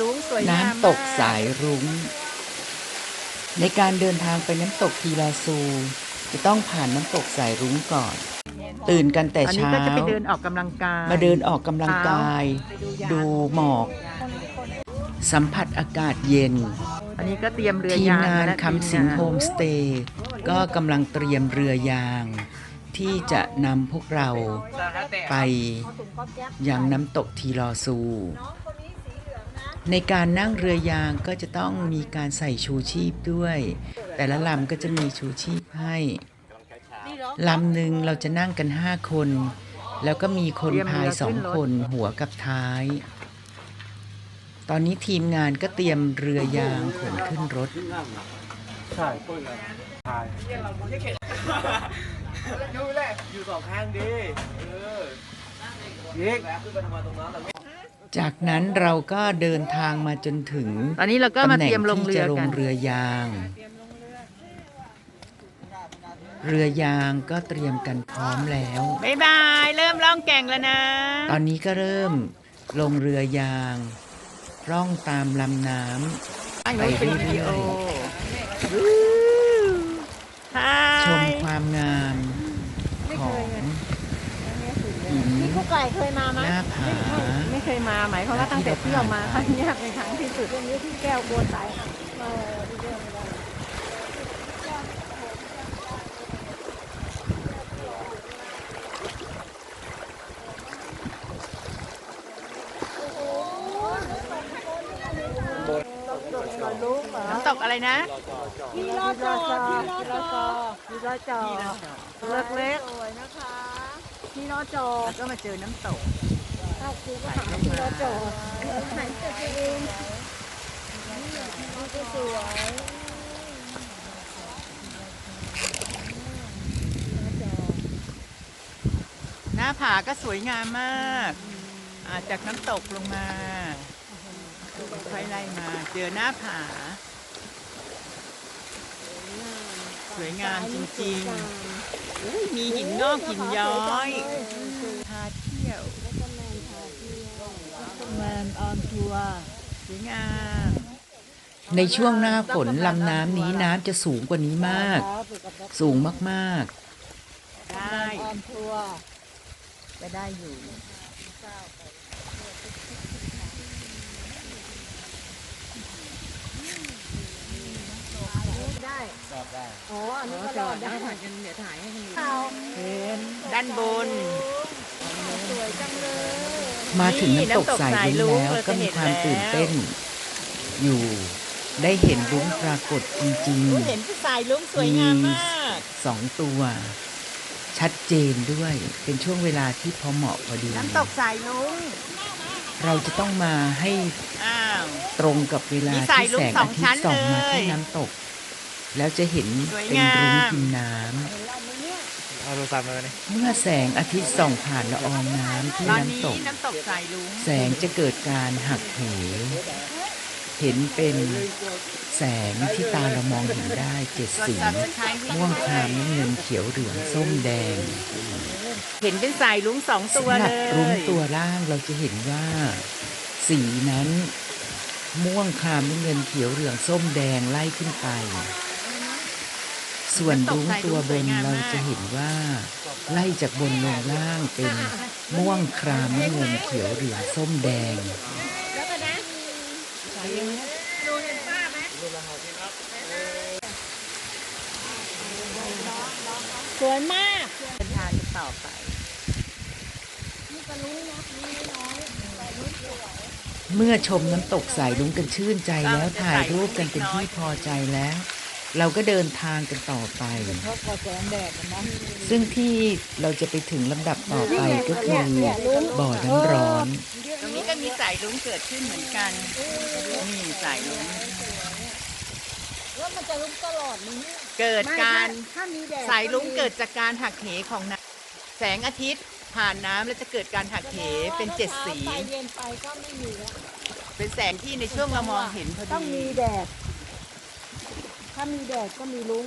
ลุงสวยงามน้ำตกมสายรุ้ง ในการเดินทางไปน้ำตกทีลาซู จะต้องผ่านน้ำตกสายรุ้งก่อน ตื่นกันแต่อันนี้เช้าก็จะไปเดินออกกำลังกาย มาเดินออกกำลังกายไปดูยางดูหมอก สัมผัสอากาศเย็น อันนี้ก็เตรียมเรือทีมยางงานและคำสิงทีมงานโฮมสเตย์ก็กำลังเตรียมเรือยาง ที่จะนำพวกเราไปยังน้ำตกทีลอซู ในการนั่งเรือยางก็จะต้องมีการใส่ชูชีพด้วย แต่ละลำก็จะมีชูชีพให้ลำหนึ่งเราจะนั่งกันห้าคน แล้วก็มีคนพายสองคนหัวกับท้าย ตอนนี้ทีมงานก็เตรียมเรือยางขนขึ้นรถใช่พายดูแหละอยู่สองข้างดีเออยิก จากนั้นเราก็เดินทางมาจนถึงตอนนี้เราก็มาตำแหน่เตรียมลงที่เรืจะอลกังนเรือยาง เรือยางก็เตรียมกันพร้อมแล้วบ๊ายบายเริ่มล่องแก่งแล้วนะ ตอนนี้ก็เริ่มลงเรือยาง ร่องตามลำน้ไปเรื่อยใช่ำชมความงามของหิ นพี่กุ๊กไก่เคยมาไหมหน้าผาไม่เคยมาหมายความว่าตั้งแต่เที่ยวมาครั้งเนี้ยเป็นครั้งที่สุดตรงนี้ที่แก้วบัวสายเออที่แก้วไม่ได้น้ำตกอะไรนะพี่รอจอพี่รอจอพี่รอจอเล็กเล็ก สวยนะคะ พี่รอจอแล้วก็มาเจอน้ำตกถ้าวคือก็ถามพี่รอจอไหนจะตัวเองนี่ก็สวยหน้าผาก็สวยงามมากอาจากน้ำตกลงมาค่อยไล่มา เจอหน้าผา สวยงามจริงๆอุ๊ยมีหินงอกหินย้อยพาเที่ยวแมนออนทัวร์สวยงามในช่วงหน้าฝนลำน้ำนี้น้ำจะสูงกว่านี้มาก สูงมากได้ออนทัวร์จะได้อยู่ ได้อ๋ออันนี้ก็รอดได้ถ่ายกันเดี๋ยวถ่ายให้ดูเห็นด้านบน สวยจังเลยๆมาถึงน้ำตกสายรุ้งแล้วก็มีความตื่นเต้น อยู่ได้เห็นรุ้งปรากฏจริงเห็นสายลุ้งสวยงามมากๆสองตัว ชัดเจนด้วยเป็นช่วงเวลาที่พอเหมาะพอดี น้ำตกสายลุ้งเราจะต้องมาให้อ้าวตรงกับเวลามีสายที่รุ้แสงงสออางทิตชั้นย์ส่องมาเลยที่น้ำตก แล้วจะเห็นสวยเป็นงามรุ้งกินน้เอาโทรศัพท์มาเลยำเมื่อแสงอาทิตย์ส่องผ่านละอองน้ำที่ตอนน้ำนี้ตกน้ำตกสายลุงแสงจะเกิดการหักเห เห็นเป็นแสงที่ตาเรามองเห็นได้เจ็ดสีม่วงครามน้ำเงินเขียวเหลืองส้มแดง เห็นเป็นสายลุงสองตัวสำหเลรับยรุ้งตัวล่างเราจะเห็นว่า สีนั้น ม่วงครามน้ำเงินเขียวเหลืองส้มแดงไล่ขึ้นไป ส่วนรุ้งตัวบนเราจะเห็นว่า ไล่จากบนลงล่างเป็นม่วงครามน้ำเงินเขียวเหลืองส้มแดงสวยมากเดินทางต่อไปเมื่อชมน้ำตกสายลุงกันชื่นใจแล้วถ่ายรูปกันเป็นที่พอใจแล้ว เราก็เดินทางกันต่อไปเพราะกอแสงแดดนะซึ่งที่เราจะไปถึงลำดับต่อไปก็คือบ่อน้ำร้อน ตรงนี้ก็มีสายลุงเกิดขึ้นเหมือนกัน นี่สายลุงแล้วมันจะลุ้มตลอดนี้เกิดการถ้ามีแดดสายลุงเกิดจากการหักเหของน้ำแสงอาทิตย์ ผ่านน้ำแล้วจะเกิดการหักเหเป็นเจ็ดสีไปเย็นไปก็ไม่มีแล้วเป็นแสงที่ในช่วงเรามองเห็นพอต้องดีมีแดด ถ้ามีแดดก็มีลุ้ง